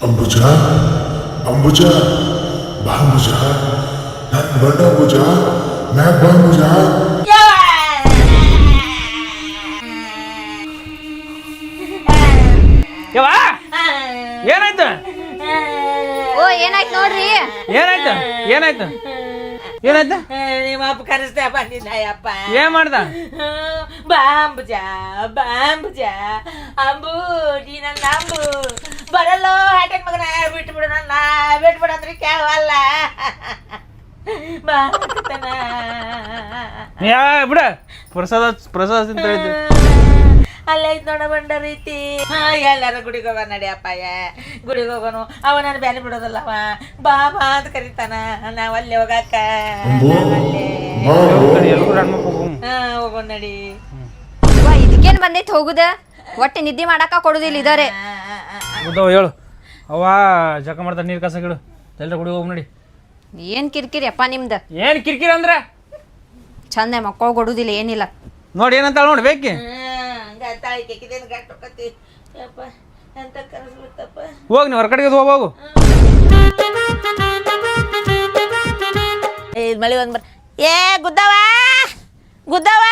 ಅಂಬುಜ ಅಂಬುಜ ಬಾಂಬುಜ ನನ್ ಬಂಡ ಅಂಬುಜ ಮ್ಯಾಕ್ ಬಾಂಬುಜ ಯವ್ವ? ಏನಾಯ್ತು? ಓ ಏನಾಯ್ತು ನೋಡ್ರಿ. ಏನಾಯ್ತು? ಏನಾಯ್ತು? ಏನಾಯ್ತು? ನಿಮ್ಮ ಅಪ್ಪ ಕರೆಸ್ತಾ ಬಂದಿದ್ದ ಅಪ್ಪ. ಏನ್ ಮಾಡ್ದ? ಬಾಂಬುಜ ಬಾಂಬುಜ ಅಂಬು ನೀ ನನ್ನ ಅಂಬು. ಬರಲ್ಲೋ ಹಾಟಕ್ ಮಗನ ಬಿಟ್ಟು ಬಿಡು ನನ್ನ ಬಿಟ್ಟು ಬಿಡು ಅಂದ್ರೆ ಕೇಳಲ್ಲ ಬಾ ಯಾ ಬಿಡ ಪ್ರಸಾದ ಪ್ರಸಾದ ಹೇಳಿದ್ದೆ ಅಲ್ಲೈತ್ ನೋಡ ಬಂಡ ರೀತಿ ಎಲ್ಲಾರು ಗುಡಿಗೆ ಹೋಗೋಣ ನಡಿಯಪ್ಪಯ್ಯ ಗುಡಿಗೆ ಹೋಗೋನು. ಅವ ನಾನು ಬ್ಯಾನೆ ಬಿಡೋದಲ್ಲವ ಬಾ ಬಾ ಅಂತ ಕರಿತಾನ. ನಾವ್ ಅಲ್ಲಿ ಹೋಗಾಕ. ಹಾ ಹೋಗೋಣ ನಡಿ. ಇದಕ್ಕೇನ್ ಬಂದೈತಿ ಹೋಗುದ? ಒಟ್ಟೆ ನಿದ್ದೆ ಮಾಡಾಕ ಕೊಡುದಿಲ್ಲ ಇದಾರೆ. ಉದ್ದವ ಹೇಳು. ಅವ್ವ ಜಕ ಮಾಡ್ತಾರೆ ನೀರು ಕಸ ಗಿಡು ಎಲ್ಲರ ಗುಡಿ ಹೋಗ್ ನೋಡಿ. ಏನ್ ಕಿರಿಕಿರಿ ಅಪ್ಪ ನಿಮ್ದ? ಏನ್ ಕಿರಿಕಿರಿ ಅಂದ್ರೆ? ಚಂದ ಮಕ್ಕಳು ಕೊಡುದಿಲ್ಲ ಏನಿಲ್ಲ. ನೋಡಿ ಏನಂತ ನೋಡಿ ಬೇಕಿ? ತಾಳಿ ಕೆಕ್ಕಿದೇನು ಗಟ್ಟ ಯಪ್ಪ ಎಂತ ಹೋಗ್ ನೀವು ಹೊರಗಡೆಗೆ ಹೋಗ್ ಏ ಮಳೆ ಒಂದ್ ಬರ್ ಏ ಗುದ್ದವ! ಗುದ್ದವ!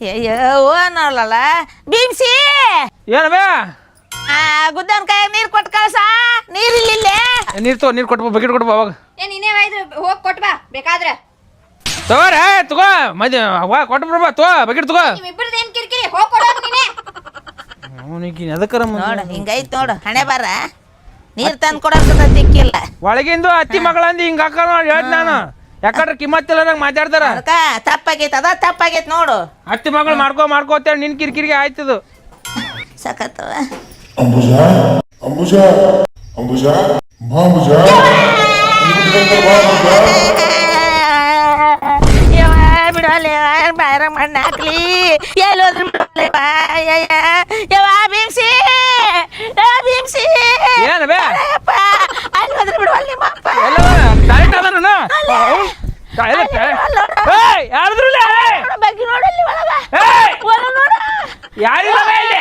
ಅಯ್ಯೋ ಓನಲ್ಲ ಭೀಮ್ಸಿ! ಏನ ಬೇ? ಆ ಗುದ್ದವನ್ ಕೈ ನೀರ್ ಕೊಟ್ಟು ಕಳ್ಸ? ನೀರ್ ಇಲ್ಲಿಲ್ಲೇ? ನೀರ್ ತೋ ನೀರ್ ಕೊಟ್ಟು ಬಕೆಟ್ ಕೊಟ್ಟು ಬಾ ಅವಾಗ ಏ ನೀನೇ ಹೋಗಿ ಹೋಗ್ ಕೊಟ್ ಬಾ ಬೇಕಾದ್ರೆ. ತಗೋರ ತಗೋ ಮದ್ಯ ಅವ್ವ ಕೊಟ್ಟು ಬಿಡ್ಬಾ ತಗೋ ಬಕೆಟ್ ತಗೋ. ನಿಮ್ ಇಬ್ಬರದ್ ಏನ್ ಕಿರಿಕಿರಿ ಹೋಗ್ ಕೊಡ ನೀನೇ. ಅವನಿಗೆ ಅದಕ್ಕರ ನೋಡು ಹಿಂಗೈತ್ ನೋಡು ಹಣೆ ಬಾರ. ನೀರ್ ತಂದು ಕೊಡೋದ ದಿಕ್ಕಿಲ್ಲ ಒಳಗಿಂದು ಅತ್ತಿ ಮಗಳಂದು ಹಿಂಗ ಹಾಕ ನೋಡಿ ಹೇಳ್ತ ನಾನು. ಯಾಕಂದ್ರೆ ಕಿಮ್ಮತ್ತಿಲ್ಲ ನಂಗೆ ಮಾತಾಡ್ತಾರ. ಅದಕ್ಕ ತಪ್ಪಾಗೈತೆ ಅದ ತಪ್ಪಾಗೈತೆ ನೋಡು. ಅತ್ತಿ ಮಗಳು ಮಾಡ್ಕೋ ಮಾಡ್ಕೋ ಅಂತೇಳಿ ನಿನ್ ಕಿರಿಕಿರಿಗೆ ಆಯ್ತದು. ಸಖತ್ತು. ಅಂಬುಜ ಅಂಬುಜ ಅಂಬುಜ ಬಾ ಅಂಬುಜ ಬಾ ಅಂಬುಜ ಯವ್ವ ಬಿಡಲೆ ಬಾರ ಮಣ್ಣು ಹಾಕ್ಲಿ ಎಲ್ಲೋದ್ರು ಬಿಡಲೆ ಬಾ ಯಯ್ಯ. ಯವ್ವ ಭೀಮ್ಸಿ ಯಾ ಭೀಮ್ಸಿ ಏನ್ ಬೇ ಅಯ್ಯಪ್ಪ ಅಲ್ಲಿ ಹೋದ್ರೆ ಬಿಡುವಲ್ಲ ನಿಮ್ಮ ಅಪ್ಪ ಎಲ್ಲ ಡೈರೆಕ್ಟ್ ಅದ ನಾನು ಯಾರದ್ರಲ್ಲ ನೋಡು, ಬಗ್ಗೆ ನೋಡಲ್ಲಿ ಒಳಗ ಏಯ್! ಒಳಗ ನೋಡು ಯಾರಿಲ್ಲ ಬೇ ಇಲ್ಲಿ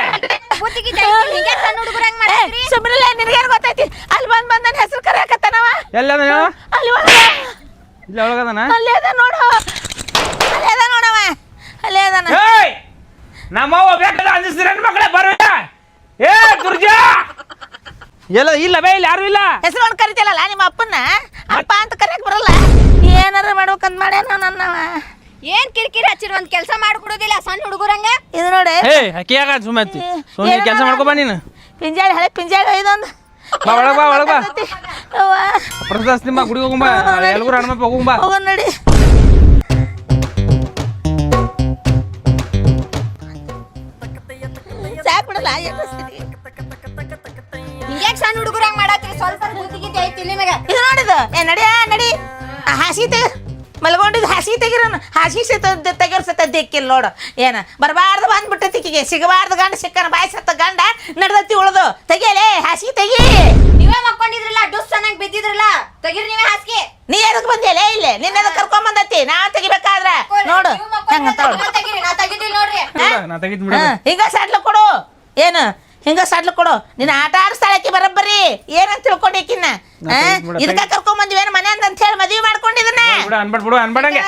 ಬುತ್ತಿಗೆ ಹಿಂಗೆ ಸಣ್ಣ ಹುಡುಗರ ಹಂಗ್ ಮಾಡ್ತೀರಿ ಸುಮ್ಮನೆ ನಿನಗೇನು ಗೊತ್ತೈತಿ ಅಲ್ಲಿ ಬಂದ್ ಬಂದ್ ನನ್ನ ಹೆಸರು ಕರೆಯಕತ್ತಾನವ ಎಲ್ಲದ ಅಲ್ಲಿ ಒಳಗ. ಇಲ್ಲ ಒಳಗದನ? ಅಲ್ಲೇ ಅದ ನೋಡು. ಅಲ್ಲೇ ಅದ ನೋಡವ ಅಲ್ಲೇ ಅದಾನ ಏಯ್! ನಮ್ಮವ್ವ ಬೇಕಾದ ಅಂಜಿಸ್ತೀರ ಮಕ್ಕಳೇ ಬರೋಣ ಏ ದುರ್ಜಾ! ಎಲ್ಲ ಇಲ್ಲ ಬೇ ಇಲ್ಲಿ ಯಾರು ಇಲ್ಲ. ಹೆಸರು ಕರಿತಿಯಲ್ಲ ನಿಮ್ಮ ಅಪ್ಪನ ಅಪ್ಪ ಅಂತ ಕರೆಯಕ್ ಬರಲ್ಲ. ಏನಾರ ಮಾಡ್ಬೇಕಂತ ಮಾಡ್ಯಾನ ನನ್ನವ ಏನ್ ಕಿರಿಕಿರಿ ಹಚ್ಚಿರ್ ಒಂದ್ ಕೆಲಸ ಮಾಡ್ಕೊಡೋದಿಲ್ಲ ಸಣ್ಣ ಹುಡುಗರಂಗ? ಇದು ನೋಡಿ. ಏ ಹಕ್ಕಿಯಾಗ ಸುಮ್ಮನೆ ಕೆಲಸ ಮಾಡ್ಕೊ ಬಾ ನೀನು. ಪಿಂಜಾಳಿ ಹಳೆ ಪಿಂಜಾಳಿ ಇದೊಂದು ಬಾ ಒಳಗ್ ಬಾ ಒಳಗ್ ಬಾ. ಅವ್ವ, ಪ್ರಸಾದ ನಿಮ್ಮ ಗುಡಿಗೆ ಹೋಗುಂಬ ಎಲ್ಲರೂ ಹಣ್ಮಪ್ಪ ಹೋಗುಂಬ ಹೋಗೋಣ ನಡಿ. ಸಾಕ್ ಬಿಡಲ್ಲ. ಹಿಂಗ್ಯಾಕ್ ಸಣ್ಣ ಹುಡುಗರ ಹಂಗ್ ಮಾಡತ್ರಿ ಸ್ವಲ್ಪ ಬುತ್ತಿಗೆ ಐತಿ ನಿಮಗೆ ಇದು ನೋಡಿದು ಏ ನಡಿ ಆ ಹಾಸಿಗೆ ತೆಗ ಮಲ್ಕೊಂಡಿದ್ದು ಹಾಸಿಗೆ ತೆಗಿರೋನು ಹಾಸಿಗೆ ಸತ ತೆಗಿಯೋರ್ ಸತ ದಿಕ್ಕಿಲ್ಲ ನೋಡು. ಏನ? ಬರಬಾರ್ದು ಬಂದ್ಬಿಟ್ಟೈತಿ ಈಕಿಗೆ ಸಿಗಬಾರ್ದು ಗಂಡ ಸಿಕ್ಕನ ಬಾಯಿ ಸತ್ತ ಗಂಡ ನಡ್ದತಿ ಉಳ್ದು. ತೆಗಿಯಲೇ ಹಾಸಿಗೆ ತೆಗಿ. ನೀವೇ ಮಕ್ಕೊಂಡಿದ್ರಲ್ಲ ಡುಸ್ ಚೆನ್ನಾಗಿ ಬಿದ್ದಿದ್ರಲ್ಲ. ತೆಗಿರಿ ನೀವೇ ಹಾಸಿಗೆ. ನೀ ಎದಕ್ ಬಂದಿಯಲೇ ಇಲ್ಲೇ. ನಿನ್ನ ಎದಕ್ ಕರ್ಕೊಂಡ್ ಬಂದತಿ ನಾ ತೆಗಿಬೇಕಾದ್ರ. ನೋಡು. ಹಂಗ ತೆಗಿರಿ ನಾ ತೆಗಿದಿಲ್ಲ ನೋಡ್ರಿ. ನಾ ತೆಗಿದ್ ಬಿಡು. ಹಿಂಗ ಸಾಡ್ಲು ಕೊಡು. ಏನು? ಹಿಂಗ ಸಡ್ಲು ಕೊಡು. ನಿನ್ನ ಆಟ ಆಡಿಸ್ತಾಳಕಿ ಬರಬ್ಬರಿ. ಏನಂತ ತಿಳ್ಕೊಂಡಿಕಿನ್ನ ಬಿಡ, ಇದಕ್ಕ ಕರ್ಕೊಂಡ್ ಏನ್ ಮನೆ ಅಂತ ಹೇಳಿ ಮದ್ವಿ ಮಾಡ್ಕೊಂಡಿದ್ನ ಬಿಡು ಅನ್ಬೇಡ ಬಿಡು ಅನ್ಬೇಡಂಗೆ.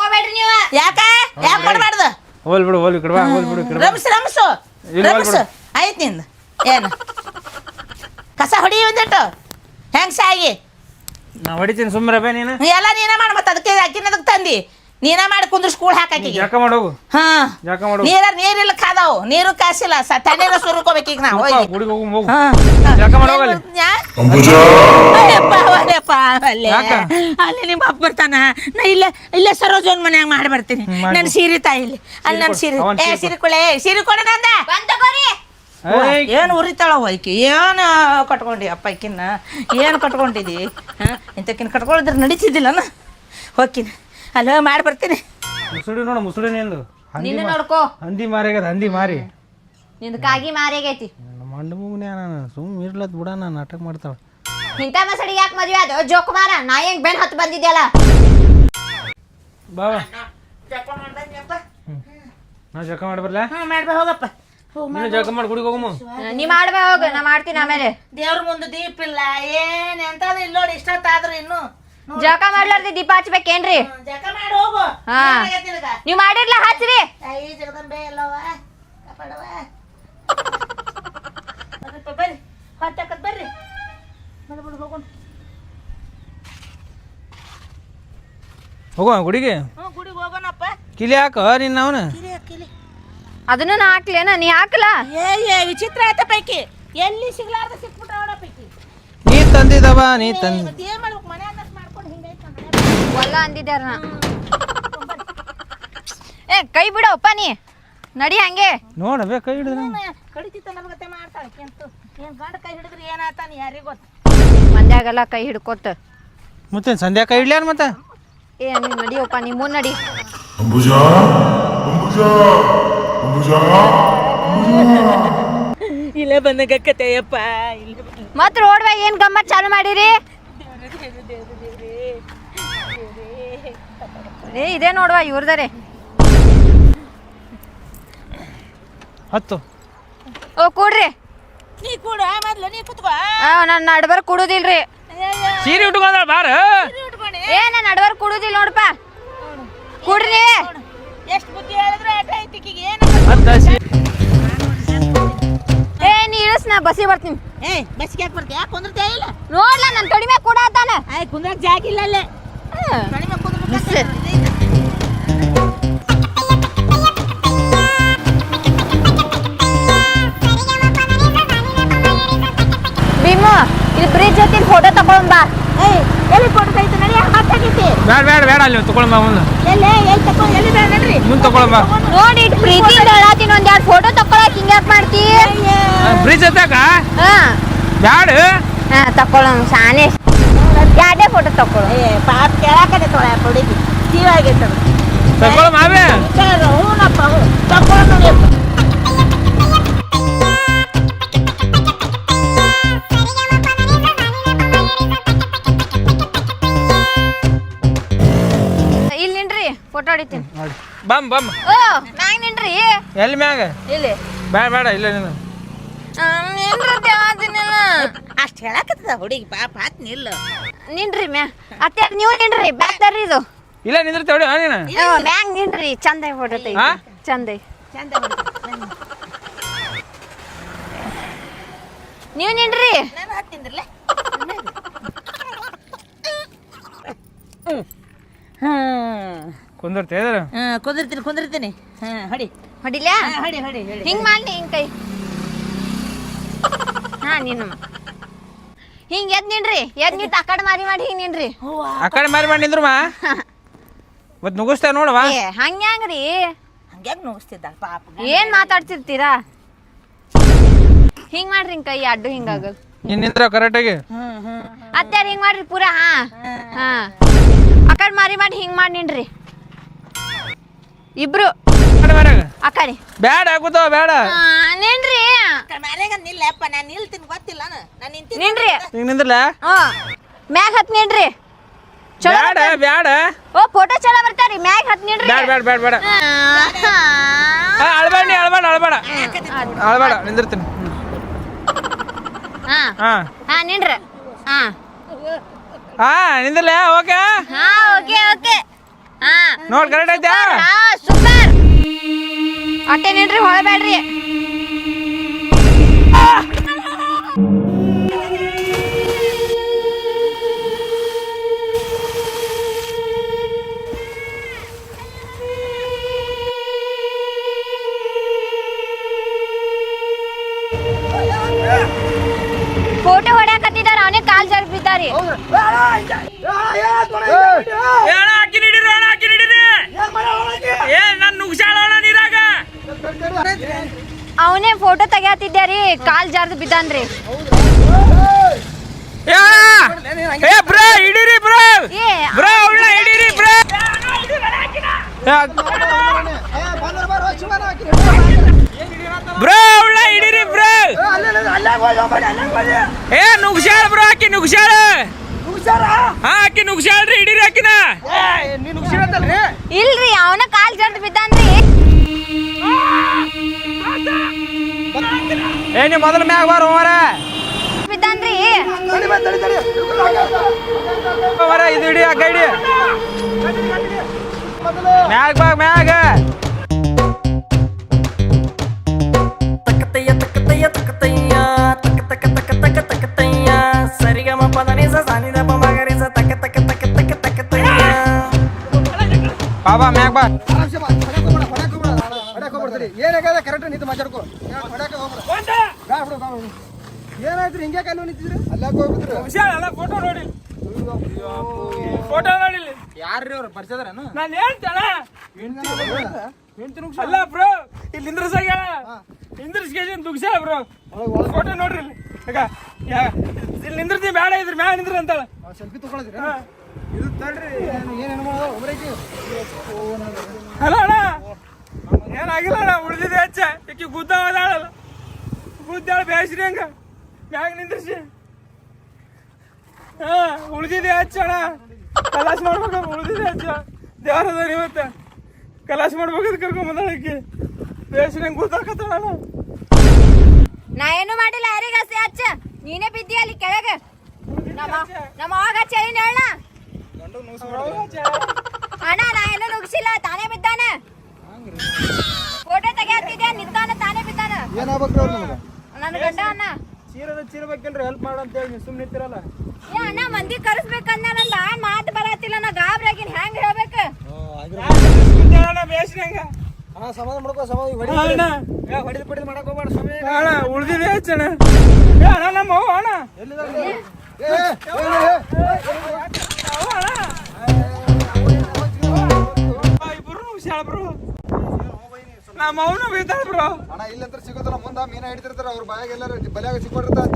ಹೋಗ್ಬೇಡ್ರಿ ನೀವು. ಯಾಕ? ಯಾಕೆ ಕೊಡ್ಬಾರ್ದು? ಹೋಲ್ ಬಿಡು ಹೋಲ್ ಈ ಬಾ ಹೋಲ್ ಬಿಡು ರಮಸ್. ರಮ್ಸು. ರಮ್ಸು. ಆಯ್ತು ನಿಂದ. ಏನು? ಕಸ ಹೊಡಿ ಒಂದಿಟ್ಟು. ಹೆಂಗ್ ಸಾಗಿ ನಾ ಹೊಡಿತೀನಿ ಸುಮ್ಮನೆ ಬೇ ನೀನು. ಎಲ್ಲ ನೀನ ಮಾಡ ಮತ್ತೆ ಅದಕ್ಕೆ ಅಕ್ಕಿನದಕ್ಕೆ ತಂದಿ. ನೀನ ಮಾಡಿ ಕುಂದ್ರ ಸ್ಕೂಲ್ ಹಾಕಾಕಿ ಯಾಕ ಮಾಡೋಗು? ಹಾ. ಯಾಕ ಮಾಡು ನೀರ ನೀರಿಲ್ಲ ಕಾದಾವು. ನೀರು ಕಾಸಿಲ್ಲ. ಸ ಸುರುಕೋಬೇಕು ಸುರ್ಕೋಬೇಕು ಈಗ ನಾ ಹೋಗಿ ಗುಡಿಗೆ ಹೋಗು ಹೋಗು. ಹಾ. ಯಾಕ ಮಾಡೋಗಲ್ಲಿ ಅಂಬುಜ. ಅಯ್ಯಪ್ಪ, ಅವರಪ್ಪ ಅಲ್ಲೇ. ಯಾಕ? ಅಲ್ಲಿ ನಿಮ್ಮ ಅಪ್ಪ ಬರ್ತಾನ. ನಾ ಇಲ್ಲ ಇಲ್ಲ ಸರೋಜನ್ ಮನ್ಯಾಗ ಮಾಡಿ ಬರ್ತೀನಿ. ನನ್ನ ಸೀರೆ ತಾಯಿ ಇಲ್ಲಿ. ಅಲ್ಲಿ ನನ್ನ. ಸೀರೆ. ಏ ಸೀರೆ ಕೊಳೆ ಸೀರೆ ಕೊಡ ನಂದ. ಏನ್ ಉರಿತಾಳ ಏಯ್, ಏನು ಕಟ್ಕೊಂಡಿ ಅಪ್ಪ ಈಕಿನ್ನ ಏನು ಕಟ್ಕೊಂಡಿದಿ? ಹಾಂ? ಇಂತಕಿನ್ ಕಟ್ಕೊಂಡಿದ್ರೆ ನಡೀತಿದ್ದಿಲ್ಲನ ಹೋಗ್ತೀನಿ ಅಲ್ಲೋ ಮಾಡಿ ಬರ್ತೀನಿ. ಮುಸುಡಿ ನೋಡು ಮುಸುಡಿ ನಿಂದು. ಹಂದಿ ನಿನ್ನ ಮಾ- ನೋಡ್ಕೋ. ಹಂದಿ ಮಾರಿಗದ ಹಂದಿ ಮಾರಿ. ನಿಂದು ಕಾಗಿ ಮಾರಿಗೈತಿ ನಮ್ಮ ಮಂಡ ಮುಗ್ನೆ ನಾನು ಸುಮ್ಮ ಇರ್ಲತ್ ಬಿಡ ನಾನು ನಾಟಕ ಮಾಡ್ತಾಳ. ಇಂಥ ಮಸಡಿ ಯಾಕೆ ಮದುವೆ ಅದು ಜೋಕ್ ಮಾರ ನಾ ಹೆಂಗ್ ಬೆನ್ ಹತ್ತು ಬಂದಿದ್ಯಲ್ಲ? ಬಾವ. ನಾ ಜಕ ಮಾಡಿ ಬರ್ಲಾ? ಹ್ಞೂ ಮಾಡ್ಬೇ ಹೋಗಪ್ಪ. ನೀನು ಜಳಕ ಮಾಡಿ ಗುಡಿಗೆ ಹೋಗಮ್ಮ ನೀ ಮಾಡ್ಬೇ ಹೋಗ. ನಾ ಮಾಡ್ತೀನಿ ಆಮೇಲೆ. ದೇವ್ರ ಮುಂದೆ ದೀಪ ಇಲ್ಲ ಏನ್ ಎಂತದ ಇಲ್ಲ ನೋಡಿ ಇಷ್ಟೊತ್ತಾದ್ರೂ ಇನ್ನು. ಜಳಕ ಮಾಡ್ಲಾರ್ದಿ ದೀಪ ಹಚ್ಬೇಕೇನ್ರಿ? ಹ್ಮ್, ಮಾಡಿ ಹೋಗು. ಹಾ. ಏನಾಗೈತಿ ನಿನಗ? ನೀವ್ ಮಾಡಿರ್ಲ ಹಚ್ರಿ. ತಾಯಿ ಜಗದಂಬೆ ಎಲ್ಲವ? ಕಾಪಾಡವ ಬರ್ರಿಪ್ಪ, ಬರ್ರಿ ಹೊತ್ತಾಕತ್ ಬರ್ರಿ. ಬಂದು ಬಿಡು ಹೋಗೋಣ. ಹೋಗುವ ಗುಡಿಗೆ? ಹ್ಞೂ ಗುಡಿಗೆ ಹೋಗೋಣಪ್ಪ. ಕಿಲಿ ಹಾಕ ನಿನ್ನ ಅವನ? ಕಿರಿ ಕಿಲಿ. ಅದನ್ನು ನಾ ಹಾಕ್ಲೇನ? ನೀ ಹಾಕ್ಲ? ಏ ಏ ವಿಚಿತ್ರ ಆಯ್ತ ಪೈಕಿ. ಎಲ್ಲಿ ಸಿಗ್ಲಾರ್ದ ಸಿಕ್ಬಿಟ್ಟ ಪೈಕಿ. ನೀ ತಂದಿದವ ನೀ ತಂದ ಏನ್ ಮಾಡ್ಬೇಕು? ಮನೆ ಅನ್ನಸ್ ಮಾಡ್ಕೊಂಡು ಹಿಂಗೈತೆ ನಮ್ಮ ಮನೆ. ಒಲ್ಲ ಅಂದಿದ್ದಾರ ನಾ ಏ ಕೈ ಬಿಡಪ್ಪ ನೀ. ನಡಿ ಹಂಗೆ. ನೋಡಬೇ ಕೈ ಹಿಡಿದ್ರ ಕಡಿತಿತ್ತ ನಮಗತ್ತೆ ಮಾಡ್ತಾಳೆ ಕೆಂತು ಏನ್ ಗಂಡ ಕೈ ಹಿಡಿದ್ರೆ ಏನಾತಾನ ಯಾರಿಗ್ ಗೊತ್ತ? ಮಂದ್ಯಾಗೆಲ್ಲ ಕೈ ಹಿಡ್ಕೋತ. ಮತ್ತೆ ಸಂಧ್ಯಾ ಕೈ ಹಿಡ್ಲ್ಯಾರ ಮತ್ತೆ? ಏ ನೀ ನಡಿಯಪ್ಪ ನೀ ಮುಂದ್ ನಡಿ. ಅಂಬುಜಾ ಅಂಬುಜಾ ಅಂಬುಜಾ ಇಲ್ಲೇ ಬಂದ ಇಲ್ಲ ಮತ್ತೆ ಬಂದ ಮತ್ ರೋಡ್ ಬ್ಯಾಗ ಏನ್ ಗಮ್ಮತ್ ಚಾಲು ಮಾಡಿರಿ? ಏ ಇದೇ ನೋಡುವ ಇವ್ರದರೆ. ಹತ್ತು. ಓ ಕೂಡ್ರಿ. ನೀ ಕೂಡ ಮೊದ್ಲು ನೀ ಕೂತ್ಕೋ. ಆ ನಾನ್ ನಡ್ಬರ್ ಕುಡುದಿಲ್ರಿ. ಸೀರೆ ಉಟ್ಕೊಂಡ ಬಾರ? ಏ ನಾನ್ ನಡ್ಬರ್ ಕುಡುದಿಲ್ಲ ನೋಡಪ್ಪ ಕುಡ್ರಿ. ಎಷ್ಟು ಬುದ್ಧಿ ಹೇಳಿದ್ರು ಆಟ ಐತಿಕಿಗೆ ಏನು? ಹತ್ತ ಸೀರೆ ಏ ನೀ ಇಳಿಸ್ ನಾ ಬಸ್ಸಿಗೆ ಬರ್ತೀನಿ. ಏ ಬಸ್ಗೆ ಯಾಕೆ ಬರ್ತೀಯ ಕುಂದ್ರತೆ ಇಲ್ಲ? ನೋಡ್ಲ ನನ್ ಕಡಿಮೆ ಕೂಡ ಆತಾನ ಆಯ್ ಕುಂದ್ರಕ್ ಜಾಗ ಇಲ್ಲ ಅಲ್ಲೇ ಕಡಿಮೆ ಮಿಸ್. ಭೀಮು ಇಲ್ಲಿ ಬ್ರಿಡ್ಜ್ ಫೋಟೋ ತಗೊಂಡ್ ಬಾ. ಏಯ್ ಎಲ್ಲಿ ಕೊಡ್ತೈತೆ ನಡಿ ಹಾಕಾಗೈತಿ ಬೇಡ ಬೇಡ ಬೇಡ ಅಲ್ಲಿ ತಗೊಳಂಬ ಮುಂದೆ. ಎಲ್ಲಿ ಎಲ್ಲಿ ತಕೊ ಎಲ್ಲಿ ಬೇಡ ನಡ್ರಿ. ಮುಂದೆ ತಗೊಳಂಬ ನೋಡಿ ಇಟ್ ಪ್ರೀತಿಯಿಂದ ಒಂದು ಒಂದ್ ಎರಡು ಫೋಟೋ ತಕೊಳಕ್ ಹಿಂಗ್ಯಾಕ್ ಮಾಡ್ತಿ? ಬ್ರಿಡ್ಜ್ ಹತ್ತಾಕ ಹಾ. ಬ್ಯಾಡ. ಹಾ ತಕೊಳ್ಳೋಣ ಶಾನೆ. ಎರಡೇ ಫೋಟೋ ತಕೊಳ್ಳೋ ಏ ಪಾಪ ಕೇಳಾಕದೆ ತೊಳೆ ಹುಡುಗಿ ಮಾವೇ. ನೋಡಿಯಪ್ಪ ಇಲ್ಲಿ ಫೋಟೋ ಹೊಡಿತೀನಿ. ಬಮ್ ಬಮ್ ಓ ಮ್ಯಾಗ್ ಎಲ್ಲಿ ಮ್ಯಾಗ? ಇಲ್ಲಿ. ಬೇಡ ಬೇಡ ಇಲ್ಲ ನೀನು ಹೇಳಾಕತ್ತದ ಹುಡುಗಿ ಪಾಪ ಆತ್ ನಿಲ್ಲ. ನಿನ್ರಿ ಮ್ಯಾ. ಅತ್ತೆ ನೀವು ನಿನ್ರಿ ಬ್ಯಾಗ್ ತರ್ರಿ ಇದು. ಇಲ್ಲ ನಿಂದಿರ್ತೇವೆ ನೀನು. ಮ್ಯಾಗ್ ನಿನ್ರಿ ಚಂದ ತೆಗಿ ಹಾ? ಚಂದ. ಚಂದ ನೀವು ನಿನ್ರಿ ನಾನು ಹತ್ತಿಂದ್ರಲ್ಲ ಹ್ಮ್. ಕುಂದಿರ್ತೇ ಇದ್ರ? ಹ್ಮ್ ಕುಂದಿರ್ತೀನಿ ಕುಂದಿರ್ತೀನಿ. ಹ್ಮ್ ಹೊಡಿ. ಹೊಡಿಲ್ಯಾ? ಹಾ, ಹೊಡಿ ಹೊಡಿ ಹೊಡಿ ಹಿಂಗ್ ಮಾಡಿ ಹಿಂಗ್ ಕೈ. ಹಾ ನೀನು. ಹಿಂಗ್ ಎದ್ ನಿನ್ರಿ ಎದ್ ನಿಂತ ಆ ಕಡೆ ಮಾರಿ ಮಾಡಿ ಹಿಂಗ್ ನಿನ್ರಿ ಆ ಕಡೆ ಮಾರಿ ಮಾಡಿ ನಿಂದ್ರು ಮಾ ಮತ್ ನುಗಿಸ್ತ ನೋಡವ? ಏ ಹಂಗ್ಯಾಂಗ್ರಿ ಹಂಗ್ಯಾಕ್ ನುಗ್ಸ್ತಿದ್ದ ಪಾಪ ಏನ್ ಮಾತಾಡ್ತಿರ್ತೀರಾ? ಹಿಂಗ್ ಮಾಡ್ರಿ ಹಿಂಗ್ ಕೈ ಅಡ್ಡು ಹಿಂಗಾಗಲ್ ನೀನ್ ನಿಂದ್ರ ಕರೆಕ್ಟಾಗಿ ಅತ್ಯಾರ ಹಿಂಗ್ ಮಾಡ್ರಿ ಪೂರಾ ಹಾ. ಹಾ. ಆ ಕಡೆ ಮಾರಿ ಮಾಡಿ ಹಿಂಗ್ ಮಾಡಿ ನಿನ್ರಿ ಇಬ್ರು. ಆ ಕಡೆ ಬ್ಯಾಡ ಆಗುತ್ತಾವ ಬೇಡ ಹಾ, ನಿನ್ರಿ ಮನೆಗ ನಿಲ್ಲಪ್ಪ ನಾನು ನಿಲ್ತೀನಿ ಗೊತ್ತಿಲ್ಲ ನಾನು ನಿಂತೀನಿ ನಿನ್ರಿ ಈಗ ನಿಂದ್ರಲ್ಲ ಹಾ. ಮ್ಯಾಗ್ ಹತ್ ನಿನ್ರಿ ಚಲೋ ಬ್ಯಾಡ ಬ್ಯಾಡ. ಓ ಫೋಟೋ ಚಲೋ ಬರ್ತಾರಿ. ಮ್ಯಾಗ್ ಹತ್ ನಿನ್ರಿ ಬ್ಯಾಡ ಬ್ಯಾಡ ಬ್ಯಾಡ ಬೇಡ ಹಾ. ಅಳ್ಬೇಡ ನೀ ಅಳ್ಬೇಡ ಅಳ್ಬೇಡ. ಅಳ್ಬೇಡ ನಿಂದಿರ್ತೀನಿ. ಹಾ. ಹಾ. ಹಾ ನಿನ್ರಿ ಹಾ. ಹಾ ನಿಂದಿರ್ಲ? ಓಕೆ? ಹಾ ಓಕೆ ಓಕೆ. ಹಾ. ನೋಡ್ ಕರೆಕ್ಟ್ ಐತೆ ಹಾ ಸೂಪರ್. ಅಟ್ಟೆ ನಿನ್ರಿ ಹೊಳಬೇಡ್ರಿ ನೀರಾಗ. ಅವನೇ ಫೋಟೋ ತೆಗ್ಯಾತಿದ್ಯಾರಿ ಕಾಲ್ ಜಾರ್ದು ಬಿದ್ದಾನ್ರಿ. ಏ ಏ ಬ್ರೋ ಹಿಡೀರಿ ಬ್ರೋ. ಏ ಬ್ರೋ ಹಿಡೀರಿ ಬ್ರೋ. ಬ್ರೋ ಉಳ್ಳ ಹಿಡೀರಿ ಬ್ರೋ ಏ ನುಗ್ಸಾಳ ಬ್ರೋ ಹಾಕಿ ನುಗ್ಸಾಳ ಹಾ ಆಕಿ ನುಗ್ಸಾಳ್ರಿ ಹಿಡೀರಿ ಆಕಿನ. ಇಲ್ರಿ ಅವನ ಕಾಲ್ ಜಾರ್ದು ಬಿದ್ದಾನ್ರಿ. ಏ ನೀ ಮೊದಲ ಮ್ಯಾಗ ಬಾರ ಮರ ಬಿದ್ದಾನ್ರಿ. ಇದು ಹಿಡಿ ಅಕ್ಕ ಗೈಡಿ. ಮ್ಯಾಗ ಬಾ ಮ್ಯಾಗ. ಸರಿಗಮ ಪದನಿಸ ಸಾನಿದ ಮಗರಿಸ ತಕ್ಕ ತಕ ತಕ್ಕ ತಕ್ಕ ತಕ್ಕತಯ್ಯ ಬಾ. ಬಾ ಮ್ಯಾಗ ಬಾ ಏನಾಗದ ಕರೆಕ್ಟ್ ನಿಂತು ಮಾತಾಡ್ಕೋ. ಏನಾಯ್ತು ಹಿಂಗೆ ಕಲ್ಲು ನಿಂತಿದ್ರಿ? ಅಲ್ಲ ಹೋಗ್ಬಿಟ್ರು. ಫೋಟೋ ನೋಡಿ. ಫೋಟೋ ನೋಡಿಲ್ಲ. ಯಾರ್ರಿ ಅವ್ರು? ಪರಿಚಯದಾರನು ನಾನು ಹೇಳ್ತೇನ. ಅಲ್ಲ ಬ್ರೋ ಇಲ್ಲಿ ನಿಂದ್ರಸಾಗ್ಯಾಳ. ನಿಂದ್ರಿಸ್ಕೇಶನ್ ದುಗ್ಸ್ಯಾಳ ಬ್ರೋ ಫೋಟೋ ನೋಡ್ರಿ ಇಲ್ಲಿ. ಇಲ್ಲಿ ನಿಂದ್ರತಿ ಬೇಡ ಇದ್ರ ಮ್ಯಾಲ ನಿಂದ್ರ ಅಂತಾಳ. ಸೆಲ್ಫಿ ತಗೊಳದ್ರಿ? ಇದು ತಡ್ರಿ ಏನೇನು ಮಾಡೋದು? ಅಲ್ಲ ಅಣ್ಣ. ಏನಾಗಿಲ್ಲ ಅಣ್ಣ ಉಳಿದಿದೆ ಹೆಚ್ಚ ಈಕಿ ಗುದ್ದ ಹೋದಾಳಲ್ಲ ಗುದ್ದಾಳ ಬೇಸ್ರಿ ಹಂಗ. ಮ್ಯಾಗ ನಿಂದ್ರಿಸಿ. ಹಾ ಉಳಿದಿದೆ ಹೆಚ್ಚ ಅಣ್ಣ. ಕಲಾಸ ಮಾಡ್ಬೇಕು ಉಳಿದಿದೆ ಹೆಚ್ಚ ದೇವರದ ಇವತ್ತ. ಕಲಾಸ ಮಾಡ್ಬೇಕಂತ ಕರ್ಕೊಂಡ್ ಬಂದಾಳ ಈಕಿ. ಬೇಸ್ರಿ ಹಂಗ ಗುದ್ದಾಕತ್ತಾಳ ಅಣ್ಣ ನಾ ಏನು ಮಾಡಿಲ್ಲ ಯಾರಿಗ ಹಸಿ ಹಚ್ಚ ನೀನೇ ಬಿದ್ದಿ ಅಲ್ಲಿ ಕೆಳಗ. ನಮ್ಮ ನಮ್ಮ ಅವಾಗ ಹಚ್ಚ ಏನ್ ಹೇಳ ಅಣ್ಣ ನಾ ಏನು ನುಗ್ಸಿಲ್ಲ ತಾನೇ ಬಿದ್ದಾನೆ. ಫೋಟೋ ತೆಗಿಯತ್ತಿದ್ಯಾ ನಿಂತಾನೆ ತಾನೇ ಬಿದ್ದಾನೆ. ಏನಾಗ್ಬೇಕ್ರಿ ನನ್ನ ಗಂಡ ಅಣ್ಣ. ಚೀರದ ಚೀರ್ಬೇಕಿಲ್ರಿ ಹೆಲ್ಪ್ ಮಾಡು ಅಂತ ಹೇಳಿ ಸುಮ್ಮನೆ ನಿಂತಿರಲ್ಲ. ಏ ಅಣ್ಣ ಮಂದಿ ಕರೆಸ್ಬೇಕಂದ ನನ್ನ ಮಾತು ಬರತ್ತಿಲ್ಲ ನಾ ಗಾಬ್ರಾಗಿನ್ ಹೆಂಗ್ ಹೇಳ್ಬೇಕು? ಹಾ ಸಮಾಧಾನ ಮಾಡ್ಕೋ ಸಮಾಧಾನ ಹೊಡಿದು ಪಡಿದು ಮಾಡಕ್ ಹೋಗ್ಬೇಡ ಸಮಯ ಅಣ್ಣ ಉಳ್ದಿದೆ ಅಣ್ಣ ಏ ಅಣ್ಣ ನಮ್ಮ ಅವ್ವ ಅಣ್ಣ. ಏ, ಅಣ್ಣ ಇಬ್ರು ಹುಷಾರ ಬ್ರೋ. ನಮ್ಮ ಅವನು ಬೀತಾಳ ಬ್ರೋ. ಅಣ್ಣ ಇಲ್ಲಂತ್ರ ಸಿಗೋದಿಲ್ಲ ಮುಂದ ಮೀನ ಹಿಡಿತಿರ್ತಾರ ಅವ್ರ ಬಾಯಾಗ ಎಲ್ಲಾರ ಬಲ್ಯಾಗ ಸಿಕ್ಕೊಂಡಿರ್ತಾರ